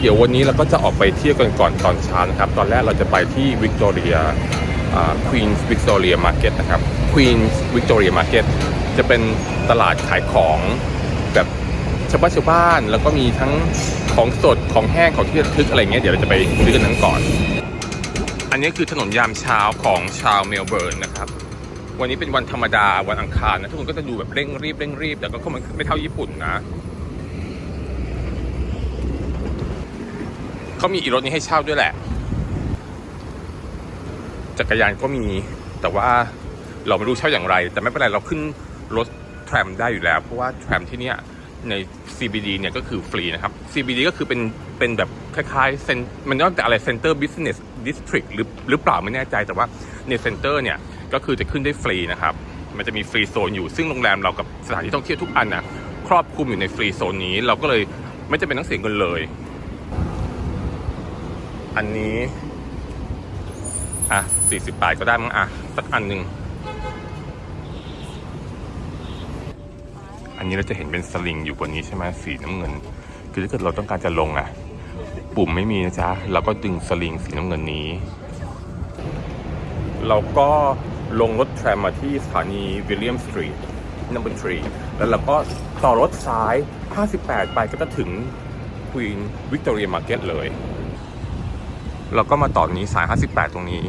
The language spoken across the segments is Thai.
เดี๋ยววันนี้เราก็จะออกไปเที่ยวกันก่อนตอนเช้านะครับ ตอนแรกเราจะไปที่วิกตอเรียควีนส์วิกตอเรียมาร์เก็ตนะครับควีนส์วิกตอเรียมาร์เก็ตจะเป็นตลาดขายของแบบชาวบ้านชาวบ้านแล้วก็มีทั้งของสดของแห้งของที่ระลึกอะไรเงี้ยเดี๋ยวเราจะไปซื้อกันนั้นก่อน อันนี้คือถนนยามเช้าของชาวเมลเบิร์นนะครับวันนี้เป็นวันธรรมดาวันอังคารนะทุกคนก็จะดูแบบเร่งรีบเร่งรีบแต่ก็ไม่เท่าญี่ปุ่นนะ เขามีอีรถนี้ให้เช่าด้วยแหละ จักรยานก็มี แต่ว่าเราไม่รู้เช่าอย่างไร แต่ไม่เป็นไรเราขึ้นรถแทรมได้อยู่แล้ว เพราะว่าแทรมที่เนี้ยใน CBD เนี่ยก็คือฟรีนะครับ CBD ก็คือเป็นเป็นแบบคล้ายๆเซนมันนอกจากอะไร Center Business District หรือหรือเปล่าไม่แน่ใจแต่ว่าในเซ็นเตอร์เนี่ยก็คือจะขึ้นได้ฟรีนะครับ มันจะมีฟรีโซนอยู่ซึ่งโรงแรมเรากับสถานที่ท่องเที่ยวทุกอันน่ะครอบคลุมอยู่ในฟรีโซนนี้ เราก็เลยไม่จำเป็นต้องเสียเงินเลย อันนี้ อะ40บาทก็ได้มั้งอะ สักอันหนึ่ง อันนี้เราจะเห็นเป็นสลิงอยู่บนนี้ใช่ไหมสีน้ำเงิน คือถ้าเกิดเราต้องการจะลงอะ ปุ่มไม่มีนะจ๊ะ เราก็ดึงสลิงสีน้ำเงินนี้ เราก็ลงรถแทรมมาที่สถานีวิลเลียมสตรีทนัมเบอร์ทรีแล้วเราก็ต่อรถซ้าย 58 ไปก็จะถึงควีนวิกตอเรียมาร์เก็ตเลย เราก็มาต่อนี้สาย 58 ตรงนี้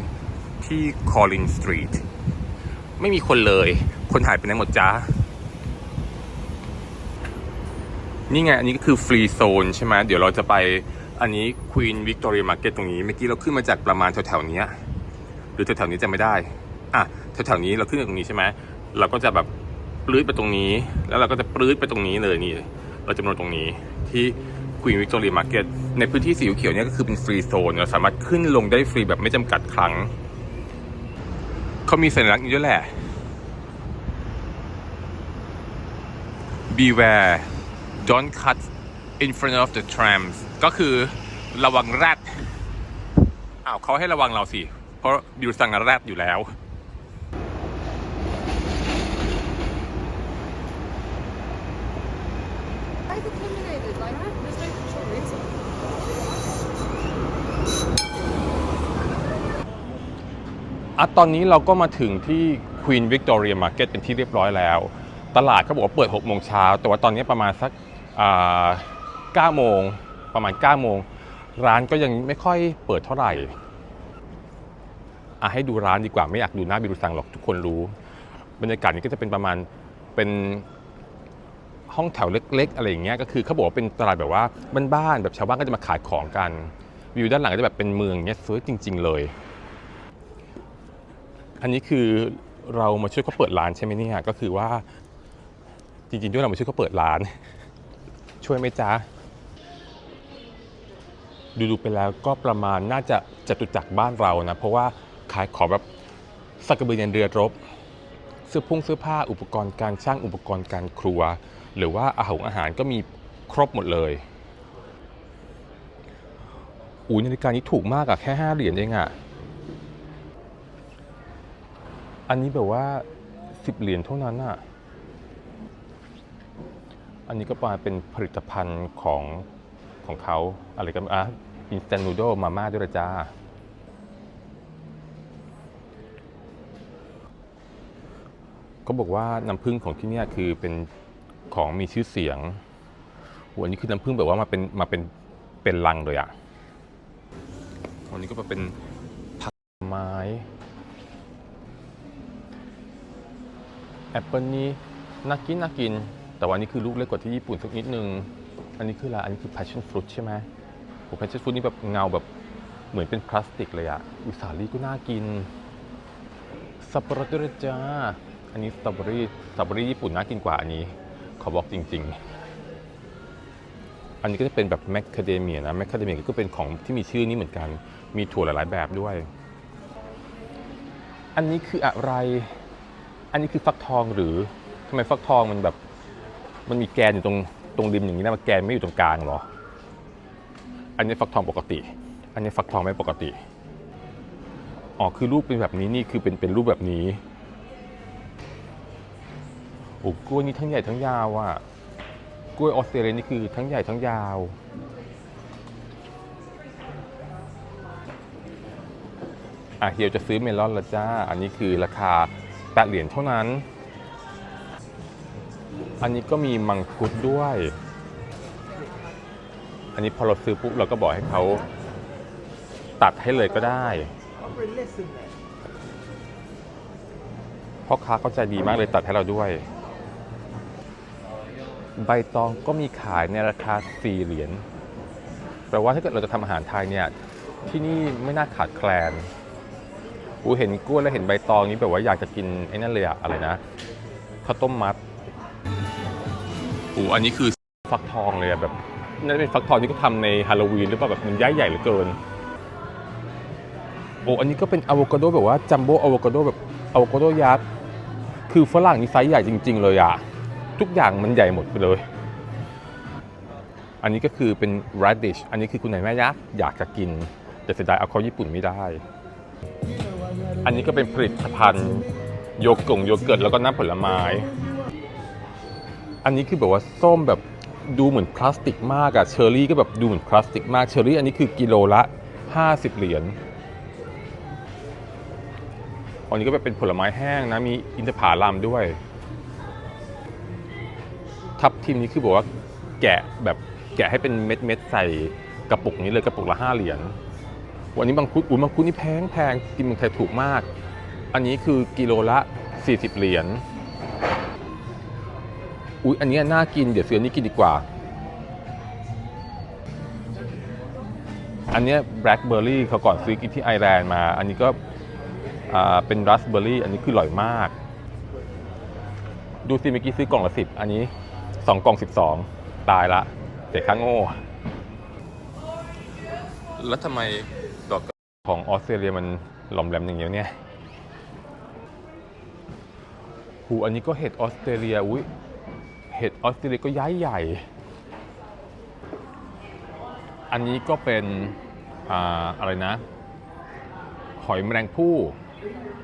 ที่คอลินสตรีทไม่มีคนเลย คนหายไปไหนหมดจ้า นี่ไง อันนี้ก็คือฟรีโซนใช่ไหมเดี๋ยวเราจะไปอันนี้ควีนวิกตอเรียมาร์เก็ตรงนี้ เมื่อกี้เราขึ้นมาจากประมาณแถวๆนี้หรือแถวๆนี้จะไม่ได้ อะแถวๆนี้เราขึ้นจากตรงนี้ใช่ไหมเราก็จะแบบปลื้ดไปตรงนี้ แล้วเราก็จะปลื้ดไปตรงนี้เลยนี่ เราจะมาลงตรงนี้ที่ ควีนวิกตอเรียมาร์เก็ตในพื้นที่สีเขียวเนี่ยก็คือเป็นฟรีโซน เราสามารถขึ้นลงได้ฟรีแบบไม่จำกัดครั้ง เขามีสัญลักษณ์นี้ด้วยแหละ beware don't cut in front of the trams ก็คือระวังแรดอ้าวเขาให้ระวังเราสิ เพราะบิวสังแรดอยู่แล้ว อะตอนนี้เราก็มาถึงที่ Queen Victoria Market เป็นที่เรียบร้อยแล้ว ตลาดเขาบอกว่าเปิด6โมงเช้าแต่ว่าตอนนี้ประมาณสักอ่า9โมงประมาณ9โมงร้านก็ยังไม่ค่อยเปิดเท่าไหร่อะให้ดูร้านดีกว่าไม่อยากดูหน้าบิรุซังหรอกทุกคนรู้ บรรยากาศนี้ก็จะเป็นประมาณเป็นห้องแถวเล็ก ๆ อะไรอย่างเงี้ยก็คือเขาบอกว่าเป็นตลาดแบบว่าบ้านๆแบบชาวบ้านก็จะมาขายของกันวิวด้านหลังก็จะแบบเป็นเมืองเงี้ยสวยจริง ๆ เลย อันนี้คือเรามาช่วยเขาเปิดร้านใช่ไหมเนี่ยก็คือว่าจริงๆด้วยเรามาช่วยเขาเปิดร้าน ช่วยไหมจ๊ะดูๆไปแล้วก็ประมาณน่าจะจตุจักรบ้านเรานะ เพราะว่าขายของแบบสักกระเบือยันเรือรบ เสื้อพุ่งเสื้อผ้าอุปกรณ์การช่างอุปกรณ์การครัว หรือว่าอาหารอาหารก็มีครบหมดเลยอูนาฬิกานี้ถูกมากอะแค่ 5 เหรียญเองอะ อันนี้แบบว่า10เหรียญเท่านั้นอะ อันนี้ก็มาเป็นผลิตภัณฑ์ของของเขาอะไรกันอะอินสแตนนูโดมาม่าด้วยจ้าก็บอกว่าน้ำผึ้งของที่นี่คือเป็นของมีชื่อเสียงวันนี้คือน้ำผึ้งแบบว่ามาเป็นมาเป็นเป็นลังเลยอะวันนี้ก็มาเป็นผักไม้ แอปเปิลนี่น่ากินน่ากิน แต่ว่าอันนี้คือลูกเล็กกว่าที่ญี่ปุ่นสักนิดนึง อันนี้คืออะไร อันนี้คือ passion fruit ใช่ไหมโอ้ passion fruit นี่แบบเงาแบบเหมือนเป็นพลาสติกเลยอะอุสาลีก็น่ากิน สับปะรดด้วยจ้า อันนี้สตรอเบอรี่ สตรอเบอรี่ญี่ปุ่นน่ากินกว่าอันนี้ ขอบอกจริง ๆ อันนี้ก็จะเป็นแบบแมคคาเดเมียนะ แมคคาเดเมียก็เป็นของที่มีชื่อนี้เหมือนกัน มีถั่วหลายๆแบบด้วย อันนี้คืออะไร อันนี้คือฟักทองหรือทำไมฟักทองมันแบบ มันมีแกนอยู่ตรงตรงริมอย่างนี้นะมันแกนไม่อยู่ตรงกลางหรอ อันนี้ฟักทองปกติ อันนี้ฟักทองไม่ปกติอ๋อคือรูปเป็นแบบนี้นี่คือเป็นเป็นรูปแบบนี้โอ้กล้วยนี่ทั้งใหญ่ทั้งยาวอะ่ะกล้วยออสเตรเลียนี่คือทั้งใหญ่ทั้งยาว อะเฮียวจะซื้อเมลอนละจ้า อันนี้คือราคา เหรียญเท่านั้น อันนี้ก็มีมังคุดด้วย อันนี้พอเราซื้อปุ๊บเราก็บอกให้เขาตัดให้เลยก็ได้พ่อค้าเขาใจดีมากเลยตัดให้เราด้วย ใบตองก็มีขายในราคา 4 เหรียญแปลว่าถ้าเกิดเราจะทำอาหารไทยเนี่ย ที่นี่ไม่น่าขาดแคลน อูเห็นกล้วยแล้วเห็นใบตองนี้แบบว่าอยากจะกินไอ้นั่นเลยอะอะไรนะข้าวต้มมัดอูอันนี้คือฟักทองเลยอะแบบน่าจะเป็นฟักทองที่เขาทำในฮาโลวีนหรือเปล่าแบบมันย้ายใหญ่เหลือเกินโอ้อันนี้ก็เป็นอะโวคาโดแบบว่าจัมโบ้อะโวคาโดแบบอะโวคาโดยักษ์คือฝรั่งนี่ไซส์ใหญ่จริง ๆ เลยอะทุกอย่างมันใหญ่หมดไปเลย อันนี้ก็คือเป็น radish อันนี้คือคุณนายแม่ยักษ์อยากจะกิน แต่เสียดายเอาเข้าญี่ปุ่นไม่ได้ อันนี้ก็เป็นผลิตภัณฑ์โยกงโยเกิร์ตแล้วก็น้ำผลไม้ อันนี้คือแบบว่าส้มแบบดูเหมือนพลาสติกมากอะเชอร์รี่ก็แบบดูเหมือนพลาสติกมากเชอร์รี่อันนี้คือกิโลละ 50 เหรียญอันนี้ก็แบบเป็นผลไม้แห้งนะมีอินทผลัมด้วย ทับทิมนี้คือบอกว่าแกะแบบแกะให้เป็นเม็ดเม็ดๆใส่กระปุกนี้เลยกระปุกละ 5 เหรียญ วันนี้บางคุดอุ้ยบางคุดนี่แพงแพงกินเมืองไทยถูกมาก อันนี้คือกิโลละ 40 เหรียญอุ้ยอันนี้น่ากินเดี๋ยวซื้อนี้กินดีกว่า อันนี้แบล็คเบอร์รี่เขาก่อนซื้อกินที่ไอร์แลนด์มา อันนี้ก็เป็นราสเบอร์รี่ อันนี้คืออร่อยมาก ดูสิเมื่อกี้ซื้อกล่องละสิบอันนี้สองกล่องสิบสองตายละเด็กข้างโง่ แล้วทำไม ของออสเตรเลียมันหลอมแหลมอย่างเงี้ยเนี่ยหูอันนี้ก็เห็ดออสเตรเลียอุ้ยเห็ดออสเตรเลียก็ย้ายใหญ่ อันนี้ก็เป็นอ่าอะไรนะ หอยแมลงภู่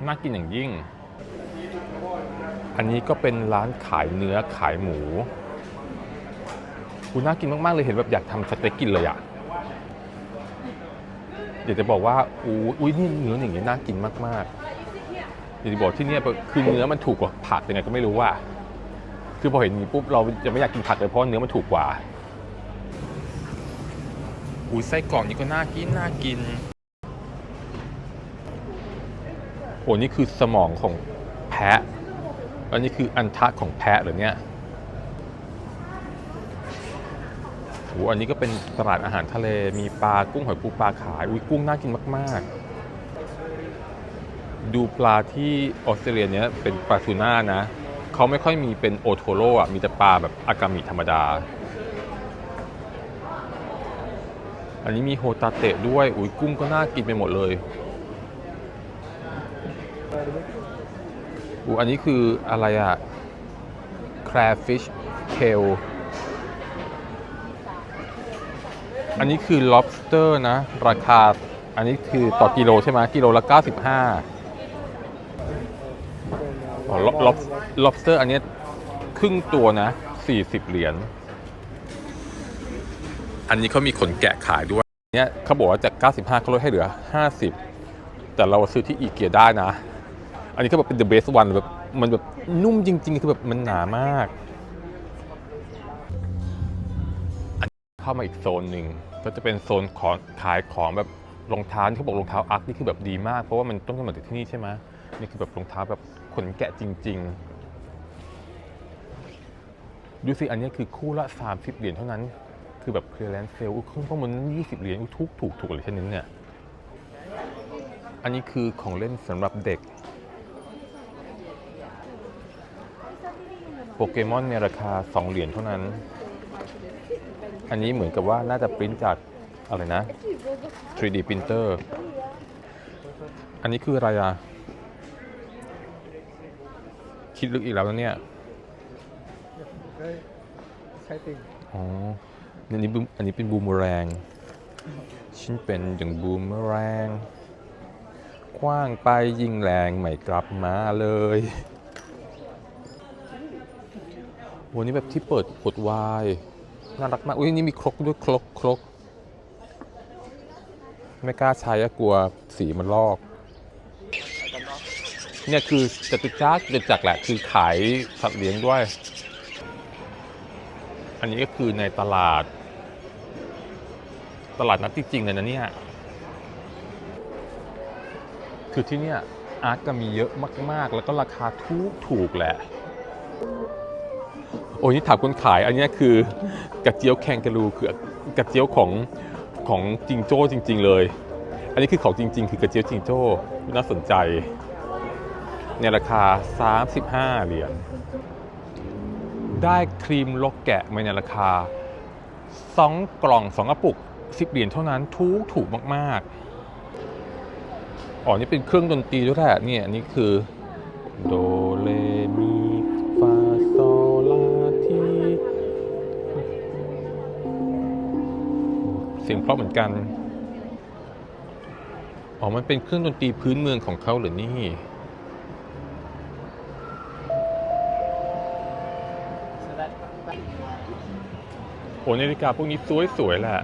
น่ากินอย่างยิ่ง อันนี้ก็เป็นร้านขายเนื้อขายหมูกูน่ากินมาก ๆ เลยเห็นแบบอยากทำสเต็กกินเลยอะ อยากจะบอกว่าอู้อุ้ยนี่เนื้ออย่างเงี้ยน่ากินมากๆอยากจะบอกที่เนี่ยคือเนื้อมันถูกกว่าผักยังไงก็ไม่รู้ว่า คือพอเห็นอย่างนี้ปุ๊บเราจะไม่อยากกินผักเลยเพราะเนื้อมันถูกกว่าอุ้ยไส้กรอกนี่ก็น่ากินน่ากินโอ้นี่คือสมองของแพะ อันนี้คืออันทะของแพะเหรอเนี่ย โอ้อันนี้ก็เป็นตลาดอาหารทะเล มีปลากุ้งหอยปูปลาขาย อุ้ยกุ้งน่ากินมาก ๆ ดูปลาที่ออสเตรเลียเนี้ยเป็นปลาทูน่านะ เขาไม่ค่อยมีเป็นโอโทโร่อะมีแต่ปลาแบบอากามิธรรมดา อันนี้มีโฮตาเตะด้วย อุ้ยกุ้งก็น่ากินไปหมดเลยอูอันนี้คืออะไรอะ crayfish kale อันนี้คือ lobster นะ ราคา อันนี้คือต่อกิโลใช่ไหมกิโลละ 95อ๋อ lob- lob- lobster อันนี้ครึ่งตัวนะ 40 เหรียญ อันนี้เขามีขนแกะขายด้วยเนี่ยเขาบอกว่าจาก 95เขาลดให้เหลือ 50 แต่เราซื้อที่อีเกียได้นะ อันนี้ก็แบบเป็น the best one แบบมันแบบนุ่มจริง ๆ คือแบบมันหนามาก เข้ามาอีกโซนหนึ่งก็จะเป็นโซนของขายของแบบรองเท้าที่เขาบอกรองเท้าอักนี่คือแบบดีมาก เพราะว่ามันต้นกำเนิดจากที่นี่ใช่ไหมนี่คือแบบรองเท้าแบบขนแกะจริง ๆ ดูสิอันนี้คือคู่ละ 30 เหรียญเท่านั้น คือแบบ clearance sale อุ้ยขึ้นข้างบนนั้น20 เหรียญอุ้ยถูกถูกถูกเลยเช่นนี้เนี่ยอันนี้คือของเล่นสำหรับเด็กโปเกมอนในราคา 2 เหรียญเท่านั้น อันนี้เหมือนกับว่าน่าจะปริ้นจากอะไรนะ 3D printer อันนี้คืออะไรอะคิดลึกอีกแล้วนะเนี่ยใช่ติงอ๋ออันนี้บูมอันนี้เป็นบูมเมอแรงฉันเป็นอย่างบูมเมอแรงคว้างไปยิงแรงไม่กลับมาเลยวันนี้แบบที่เปิดขวดไวน์ น่ารักมากอุ้ยนี่มีครกด้วยครกครกไม่กล้าใช้กลัวสีมันลอก เนี่ยคือจตุจักรจตุจักรแหละคือขายสัตว์เลี้ยงด้วย อันนี้ก็คือในตลาด ตลาดนัดจริงๆเลยนะเนี่ยคือที่เนี่ยอาร์ตก็มีเยอะมากๆ แล้วก็ราคาถูกถูกแหละ โอ้ยนี่ถามคนขายอันนี้คือกระเจียวแคนการูคือกระเจียวของของจิงโจ้จริง ๆ เลย อันนี้คือของจริง ๆ คือกระเจียวจิงโจ้น่าสนใจ ในราคา 35 เหรียญได้ครีมลกแกะมาในราคา 2 กล่อง 2 กระปุก 10 เหรียญเท่านั้นถูกถูกมาก ๆ อ๋อ นี่เป็นเครื่องดนตรีด้วยแหละเนี่ยอันนี้คือ โดเร เสียงเพราะเหมือนกัน อ๋อ มันเป็นเครื่องดนตรีพื้นเมืองของเขาเหรือนี่ โอ้นาฬิกาพวกนี้สวยๆแหละ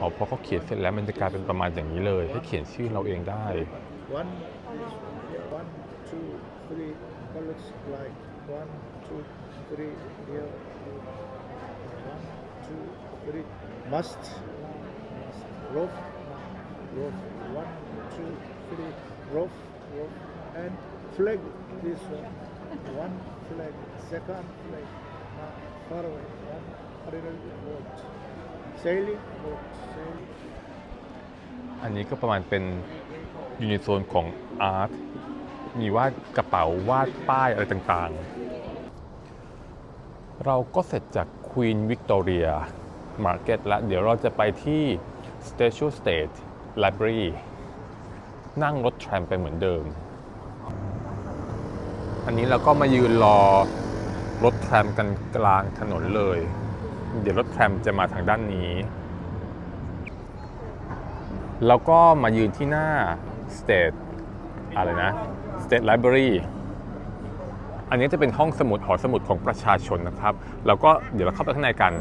อ๋อพอเขาเขียนเสร็จแล้วมันจะกลายเป็นประมาณอย่างนี้เลย ให้เขียนชื่อเราเองได้ One is here. One, two, three. What looks like one, two, three. Here. One, two, three. Must. Must. Rope. Rope. One, two, three. Rope. Rope. And flag. This one. One flag. Second flag. Now far away. One ordinary boat. อันนี้ก็ประมาณเป็นอยู่ในโซนของอาร์ต มีวาดกระเป๋าวาดป้ายอะไรต่างๆ เราก็เสร็จจาก Queen Victoria Market แล้วเดี๋ยวเราจะไปที่ Statue State Library นั่งรถแทรมไปเหมือนเดิม อันนี้เราก็มายืนรอรถแทรมกันกลางถนนเลย เดี๋ยวรถแทรมจะมาทางด้านนี้ แล้วก็มายืนที่หน้า State อะไรนะ State Library อันนี้จะเป็นห้องสมุดหอสมุดของประชาชนนะครับ แล้วก็เดี๋ยวเราเข้าไปข้างในกัน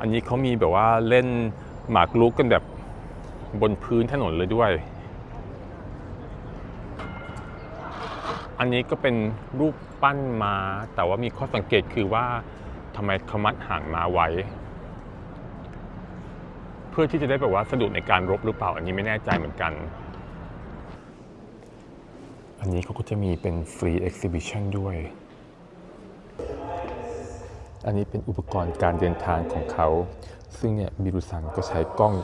อันนี้เขามีแบบว่าเล่นหมากรุกกันแบบบนพื้นถนนเลยด้วย อันนี้ก็เป็นรูปปั้นม้าแต่ว่ามีข้อสังเกตคือว่า ทำไมเขามัดหางม้าไว้ เพื่อที่จะได้แบบว่าสะดวกในการรบหรือเปล่า อันนี้ไม่แน่ใจเหมือนกัน อันนี้เขาก็จะมีเป็นฟรีเอ็กซิบิชันด้วย อันนี้เป็นอุปกรณ์การเดินทางของเขา ซึ่งเนี่ยมิรุซังก็ใช้กล้อง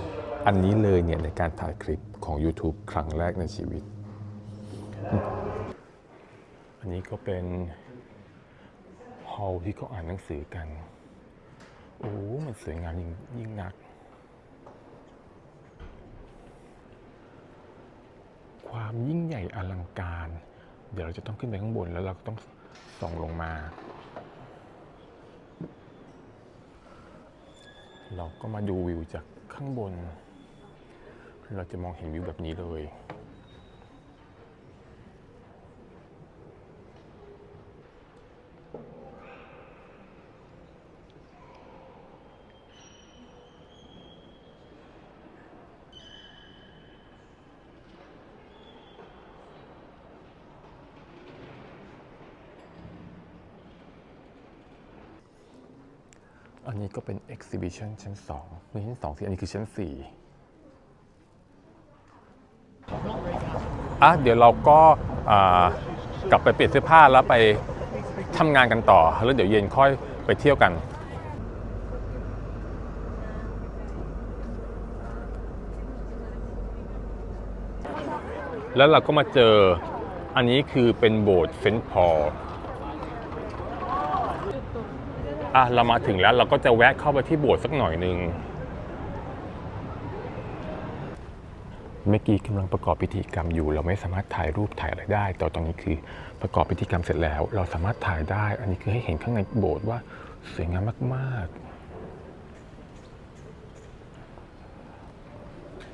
อันนี้เลยเนี่ยในการถ่ายคลิปของ YouTube ครั้งแรกในชีวิต อันนี้ก็เป็น พอที่เขาอ่านหนังสือกัน โอ้มันสวยงามยิ่งยิ่งนัก ความยิ่งใหญ่อลังการ เดี๋ยวเราจะต้องขึ้นไปข้างบนแล้วเราก็ต้องส่องลงมา เราก็มาดูวิวจากข้างบน เราจะมองเห็นวิวแบบนี้เลย เป็น exhibition ชั้น2ไม่ช่ชั้น2สิอันนี้คือชั้น 4 อะ เดี๋ยวเราก็กลับไปเปลี่ยนเสื้อผ้าแล้วไปทำงานกันต่อ แล้วเดี๋ยวเย็นค่อยไปเที่ยวกันแล้วเราก็มาเจออันนี้คือเป็นโบสถ์เซนต์พอล อะเรามาถึงแล้วเราก็จะแวะเข้าไปที่โบสถ์สักหน่อยหนึ่งเมื่อกี้กำลังประกอบพิธีกรรมอยู่ เราไม่สามารถถ่ายรูปถ่ายอะไรได้ แต่ตอนนี้คือประกอบพิธีกรรมเสร็จแล้ว เราสามารถถ่ายได้ อันนี้คือให้เห็นข้างในโบสถ์ว่าสวยงามมากๆ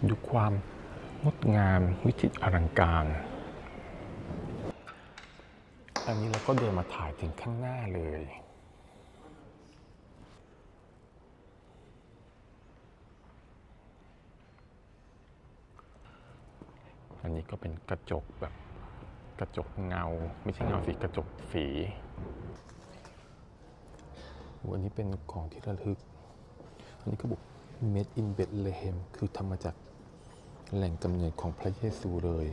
ดูความงดงามวิจิตรอลังการอันนี้เราก็เดินมาถ่ายถึงข้างหน้าเลย อันนี้ก็เป็นกระจกแบบกระจกเงา ไม่ใช่เงาสีกระจกสีวันนี้เป็นของที่ระลึก อันนี้ก็บอก made in Bethlehem คือทำมาจากแหล่งกำเนิดของพระเยซูเลย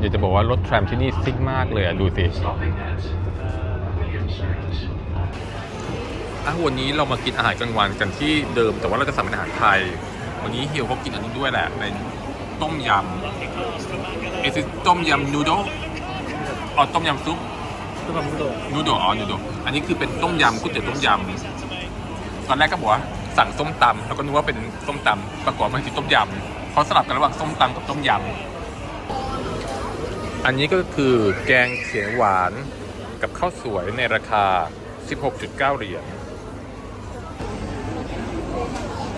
อยากจะบอกว่ารถแทรมที่นี่ซิ่งมากเลยอะ ดูสิ อะวันนี้เรามากินอาหารกลางวันกันที่เดิม แต่ว่าเราจะสั่งเป็นอาหารไทย วันนี้เฮียวเขากินอันนี้ด้วยแหละเป็นต้มยำเอซิต้มยำนูโดอ๋อต้มยำซุปนูโดอ๋อนูโดอันนี้คือเป็นต้มยำก๋วยเตี๋ยวต้มยำตอนแรกก็บอกว่าสั่งส้มตำแล้วก็นึกว่าเป็นส้มตำประกอบมันคือต้มยำเขาสลับกันระหว่างส้มตำกับต้มยำอันนี้ก็คือแกงเขียวหวานกับข้าวสวยในราคา 16.9 เหรียญ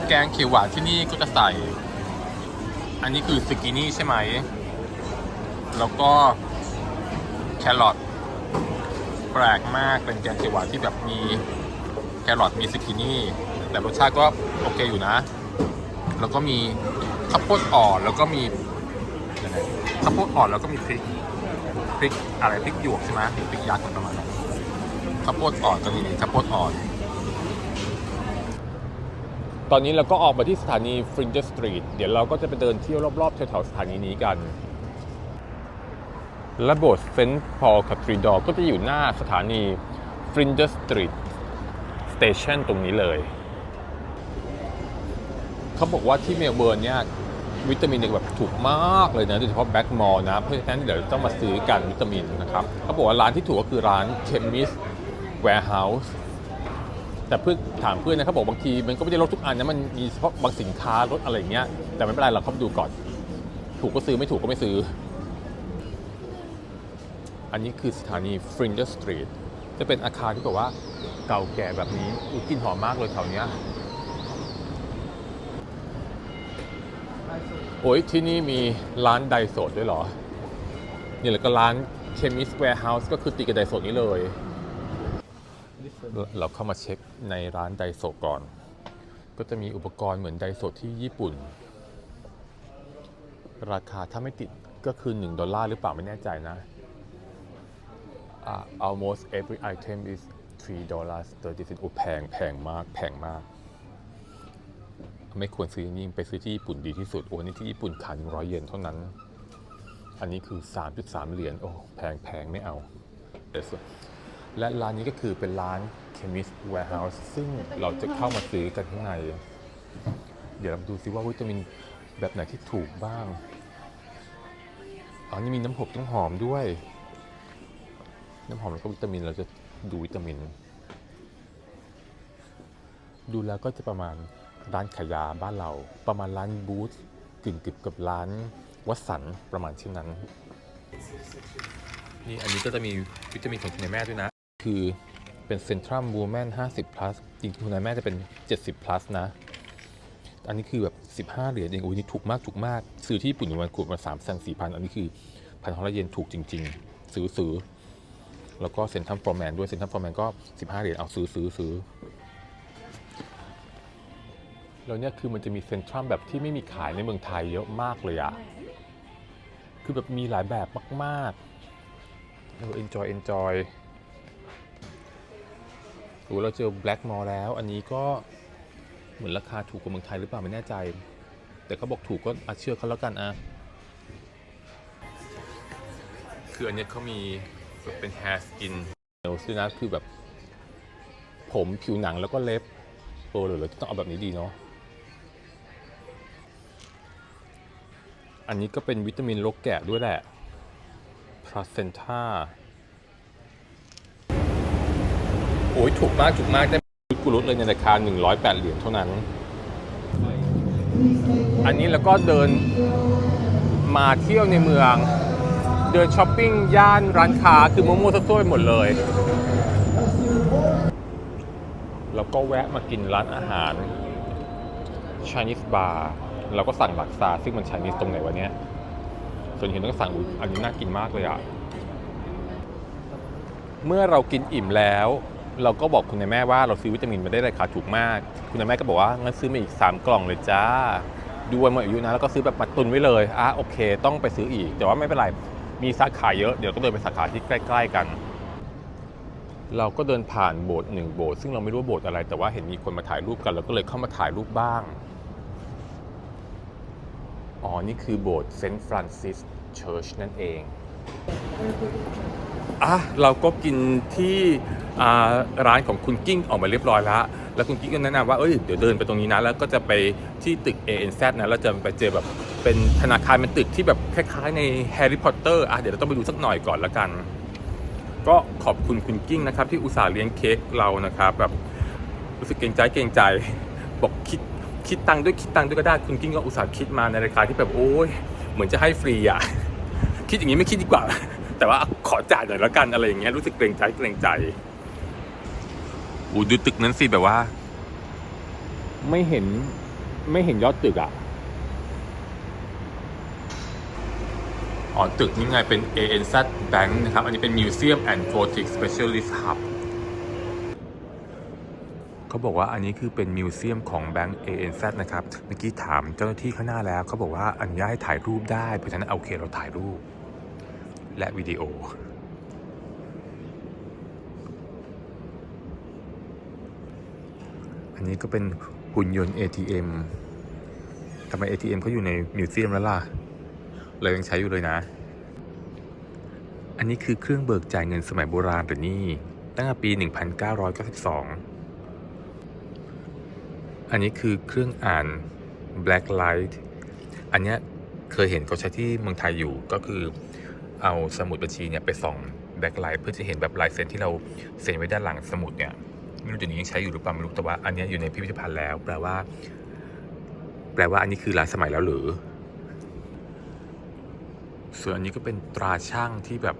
แกงเขียวหวานที่นี่ก็จะใส่ อันนี้คือสกินี่ใช่ไหม แล้วก็แครอทแปลกมากเป็นแกงเขียวหวานที่แบบมีแครอทมีสกินี่ แต่รสชาติก็โอเคอยู่นะ แล้วก็มีข้าวโพดอ่อนแล้วก็มียังไงข้าวโพดอ่อนแล้วก็มีพริกพริกอะไรพริกหยวกใช่ไหมพริกยักษ์ประมาณนั้นข้าวโพดอ่อนก็มีข้าวโพดอ่อน ตอนนี้เราก็ออกมาที่สถานี Fringe Street เดี๋ยวเราก็จะไปเดินเที่ยวรอบๆแถวๆสถานีนี้กัน และโบสถ์เซนต์พอลคาทรีดอก็จะอยู่หน้าสถานี Fringe Street Station ตรงนี้เลย เขาบอกว่าที่เมลเบิร์นเนี่ยวิตามินเนี่ยแบบถูกมากเลยนะโดยเฉพาะแบ็กมอลนะ เพราะฉะนั้นเดี๋ยวต้องมาซื้อกันวิตามินนะครับ เขาบอกว่าร้านที่ถูกก็คือร้าน Chemist Warehouse แต่เพื่อถามเพื่อนนะเขาบอกบางทีมันก็ไม่ได้ลดทุกอันนะมันมีเฉพาะบางสินค้าลดอะไรอย่างเงี้ยแต่ไม่เป็นไรเราเข้าไปดูก่อน ถูกก็ซื้อไม่ถูกก็ไม่ซื้อ อันนี้คือสถานี Fringe Street จะเป็นอาคารที่แบบว่าเก่าแก่แบบนี้อุ๊ยกลิ่นหอมมากเลยแถวเนี้ยโอ้ยที่นี่มีร้านไดโซดด้วยเหรอ นี่แล้วก็ร้าน Chemist Warehouse ก็คือติดกับไดโซดนี้เลย เราเข้ามาเช็คในร้านไดโซก่อน ก็จะมีอุปกรณ์เหมือนไดโซที่ญี่ปุ่น ราคาถ้าไม่ติดก็คือ 1 ดอลลาร์หรือเปล่าไม่แน่ใจนะ uh, almost every item is 3 dollars 30 cents โอ้แพงแพงมาก แพงมาก ไม่ควรซื้อนี่งไปซื้อที่ญี่ปุ่นดีที่สุด โอ้นี่ที่ญี่ปุ่นขาย100 เยนเท่านั้น อันนี้คือ 3.3 เหรียญ โอ้ แพงแพงไม่เอาเดี๋ยว และร้านนี้ก็คือเป็นร้าน Chemist Warehouse ซึ่งเราจะเข้ามาซื้อกันข้างใน เดี๋ยวเราดูซิว่าวิตามินแบบไหนที่ถูกบ้าง อ๋อ นี่มีน้ำหอมต้องหอมด้วย น้ำหอมแล้วก็วิตามินเราจะดูวิตามิน ดูแล้วก็จะประมาณร้านขายยาบ้านเรา ประมาณร้านบูธกึ่งกึบกับร้านวัสันประมาณเช่นนั้น นี่อันนี้ก็จะมีวิตามินของคุณแม่ด้วยนะ คือเป็นเซนทรัมวูแมน50 plus จริงคุณนายแม่จะเป็น 70 plus นะ อันนี้คือแบบ 15 เหรียญเองโอ้ยนี่ถูกมากถูกมาก ซื้อที่ญี่ปุ่นอยู่ประมาขวดมา3 4 0 0 0อันนี้คือพันฮอลลาร์เยนถูกจริง ๆ ซื้อซื้อแล้วก็เซ็นทรัมฟอร์แมนด้วยเซ็นทรัมฟอร์แมนก็ 15 เหรียญเอาซื้อซื้อซื้อแล้วเนี่ยคือมันจะมีเซ็นทรัมแบบที่ไม่มีขายในเมืองไทยเยอะมากเลยอะคือแบบมีหลายแบบมากๆเออ enjoy enjoy โอ้เราเจอ Black Mall แล้ว อันนี้ก็เหมือนราคาถูกกว่าเมืองไทยหรือเปล่าไม่แน่ใจ แต่เขาบอกถูกก็อาเชื่อเขาแล้วกันอะคืออันนี้เขามีแบบเป็น hair skin เนลด้วนะคือแบบ ผมผิวหนังแล้วก็เล็บโอ้เลยต้องเอาแบบนี้ดีเนาะอันนี้ก็เป็นวิตามินลกแกะด้วยแหละ placenta โอ้ยถูกมากถูกมากได้กุลุตเลยในราคา 108 เหรียญเท่านั้น อันนี้แล้วก็เดินมาเที่ยวในเมือง เดินช้อปปิ้งย่านร้านค้าคือมั่วๆซั่วๆหมดเลย แล้วก็แวะมากินร้านอาหาร Chinese bar เราก็สั่งหลักซาซึ่งมัน Chinese ตรงไหนวะเนี้ยส่วนเห็นต้องสั่งอันนี้น่ากินมากเลยอะเมื่อเรากินอิ่มแล้ว เราก็บอกคุณนายแม่ว่าเราซื้อวิตามินมาได้ราคาถูกมาก คุณนายแม่ก็บอกว่างั้นซื้อมาอีก 3 กล่องเลยจ้า ดูวันหมดอายุนะแล้วก็ซื้อแบบมาตุนไว้เลยอะโอเค ต้องไปซื้ออีก แต่ว่าไม่เป็นไร มีสาขาเยอะ เดี๋ยวก็เดินไปสาขาที่ใกล้ ๆกัน เราก็เดินผ่านโบสถ์หนึ่งโบสถ์ซึ่งเราไม่รู้โบสถ์อะไร แต่ว่าเห็นมีคนมาถ่ายรูปกันเราก็เลยเข้ามาถ่ายรูปบ้าง อ๋อ นี่คือโบสถ์เซนต์ฟรานซิสเชิร์ชนั่นเอง อะเราก็กินที่ร้านของคุณกิ้งออกมาเรียบร้อยแล้ว แล้วคุณกิ้งก็แนะนำว่า เอ้ย เดี๋ยวเดินไปตรงนี้นะ แล้วก็จะไปที่ตึก ANZ นะแล้วจะไปเจอแบบเป็นธนาคารเป็นตึกที่แบบคล้ายๆในแฮร์รี่พอตเตอร์ อะ เดี๋ยวเราต้องไปดูสักหน่อยก่อนละกัน ก็ขอบคุณคุณกิ้งนะครับ ที่อุตส่าห์เลี้ยงเค้กเรานะครับ แบบรู้สึกเกรงใจเกรงใจ บอกคิดคิดตังค์ด้วยคิดตังค์ด้วยก็ได้ คุณกิ้งก็อุตส่าห์คิดมาในราคาที่แบบโอ้ย เหมือนจะให้ฟรีอะ คิดอย่างนี้ไม่คิดดีกว่า แต่ว่าขอจ่ายหน่อยละกันอะไรอย่างเงี้ยรู้สึกเกรงใจเกรงใจอูดูตึกนั้นสิแบบว่า ไม่เห็นไม่เห็นยอดตึกอะอ๋อตึกนี้ไงเป็น ANZ Bank นะครับ อันนี้เป็น Museum and Photic Specialist Hub เขาบอกว่าอันนี้คือเป็นมิวเซียมของแบงก์ ANZ นะครับ เมื่อกี้ถามเจ้าหน้าที่ข้างหน้าแล้ว เขาบอกว่าอนุญาตให้ถ่ายรูปได้ เพราะฉะนั้นโอเคเราถ่ายรูป และวิดีโอ อันนี้ก็เป็นหุ่นยนต์ ATM ทำไม ATM เขาอยู่ในมิวเซียมแล้วล่ะ เรายังใช้อยู่เลยนะ อันนี้คือเครื่องเบิกจ่ายเงินสมัยโบราณหรือนี่ ตั้งแต่ปี 1992 อันนี้คือเครื่องอ่าน black light อันเนี้ยเคยเห็นเขาใช้ที่เมืองไทยอยู่ก็คือ เอาสมุดบัญชีเนี่ยไปส่อง black light เพื่อจะเห็นแบบลายเซ็นที่เราเซ็นไว้ด้านหลังสมุดเนี่ยไม่รู้เดี๋ยวนี้ยังใช้อยู่หรือเปล่าไม่รู้แต่ว่าอันนี้อยู่ในพิพิธภัณฑ์แล้ว แปลว่า แปลว่าอันนี้คือล้าสมัยแล้วหรือ ส่วนอันนี้ก็เป็นตราช่างที่แบบ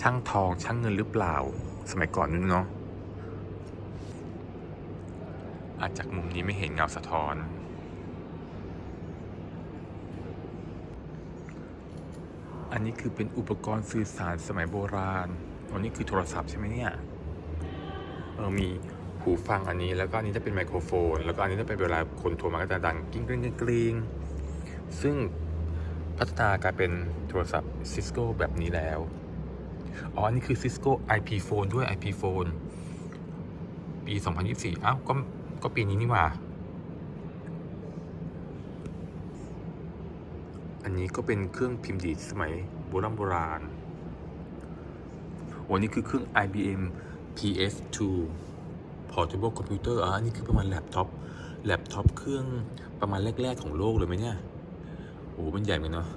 ช่างทองช่างเงินหรือเปล่า สมัยก่อนนู้นเนาะอาจจากมุมนี้ไม่เห็นเงาสะท้อน อันนี้คือเป็นอุปกรณ์สื่อสารสมัยโบราณ อันนี้คือโทรศัพท์ใช่ไหมเนี่ย เออ มีหูฟังอันนี้ แล้วก็อันนี้จะเป็นไมโครโฟน แล้วก็อันนี้จะเป็นเวลาคนโทรมาก็จะดังกิ้งกริ้งกิ้งกริ้งซึ่งพัฒนากลายเป็นโทรศัพท์ซิสโก้แบบนี้แล้ว อ๋อ อันนี้คือ Cisco IP phone ด้วย IP phone ปี 2024 อ้าว ก็ ก็ปีนี้นี่หว่า อันนี้ก็เป็นเครื่องพิมพ์ดีดสมัยโบราณโบราณวันนี้คือเครื่อง IBM PS2 Portable Computer อะอันนี้คือประมาณแล็ปท็อป แล็ปท็อปเครื่องประมาณแรก ๆ ของโลกเลยไหมเนี่ย โอ้โหมันใหญ่เหมือนเนาะ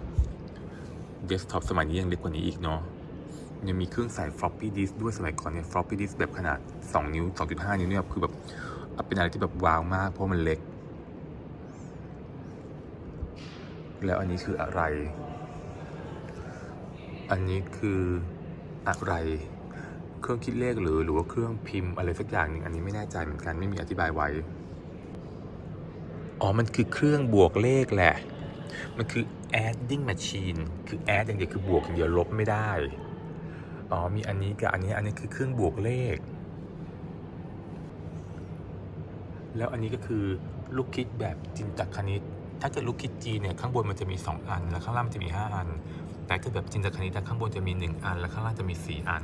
เดสก์ท็อปสมัยนี้ยังเล็กกว่านี้อีกเนาะ ยังมีเครื่องใส่ floppy disk ด้วยสมัยก่อนเนี่ย floppy disk แบบขนาด 2 นิ้ว 2.5 นิ้วเนี่ยคือแบบเป็นอะไรที่แบบว้าวมากเพราะมันเล็ก แล้วอันนี้คืออะไร อันนี้คืออะไร เครื่องคิดเลขหรือหรือว่าเครื่องพิมพ์อะไรสักอย่างหนึ่งอันนี้ไม่แน่ใจเหมือนกันไม่มีอธิบายไว้ อ๋อ มันคือเครื่องบวกเลขแหละ มันคือ adding machine คือ add อย่างเดียวคือบวกอย่างเดียวลบไม่ได้ อ๋อ มีอันนี้กับอันนี้ อันนี้คือเครื่องบวกเลข แล้วอันนี้ก็คือลูกคิดแบบจินตคณิต ถ้าเกิดลูกคิดจีเนี่ยข้างบนมันจะมี 2 อัน แล้วข้างล่างมันจะมี 5 อัน แต่ถ้าแบบจินตคณิตข้างบนจะมี 1 อัน แล้วข้างล่างจะมี 4 อัน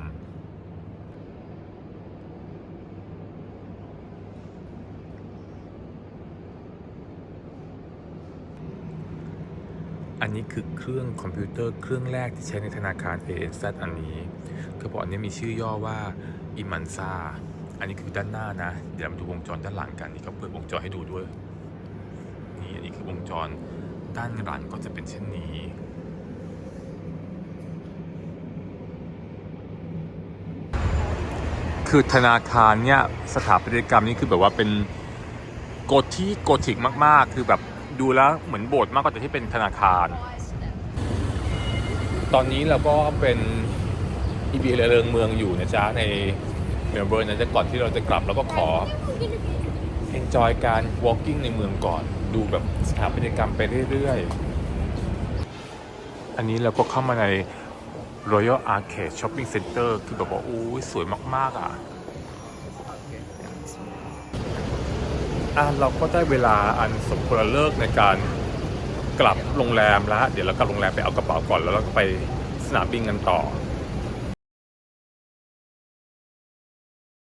อันนี้คือเครื่องคอมพิวเตอร์เครื่องแรกที่ใช้ในธนาคาร ANZ อันนี้คือบอกอันนี้มีชื่อย่อว่าอิมันซาอันนี้คือด้านหน้านะ เดี๋ยวเรามาดูวงจรด้านหลังกันนี่เขาเปิดวงจรให้ดูด้วย นี่คือวงจรด้านหลังก็จะเป็นเช่นนี้ คือธนาคารเนี่ยสถาปัตยกรรมนี่คือแบบว่าเป็นโกธิโกธิกมาก ๆ คือแบบดูแล้วเหมือนโบสถ์มากกว่าแต่ที่เป็นธนาคาร ตอนนี้เราก็เป็นอีบีเริงเมืองอยู่นะจ๊ะในเมลเบิร์นนะจะก่อนที่เราจะกลับเราก็ขอ enjoy การ walking ในเมืองก่อน ดูแบบสถาปัตยกรรมไปเรื่อยๆ อันนี้เราก็เข้ามาใน Royal Arcade Shopping Center คือแบบว่าอู้ยสวยมาก ๆ อะอะ เราก็ได้เวลาอันสมควรเลิกในการกลับโรงแรมแล้ว เดี๋ยวเรากลับโรงแรมไปเอากระเป๋าก่อนแล้วเราก็ไปสนามบินกันต่อ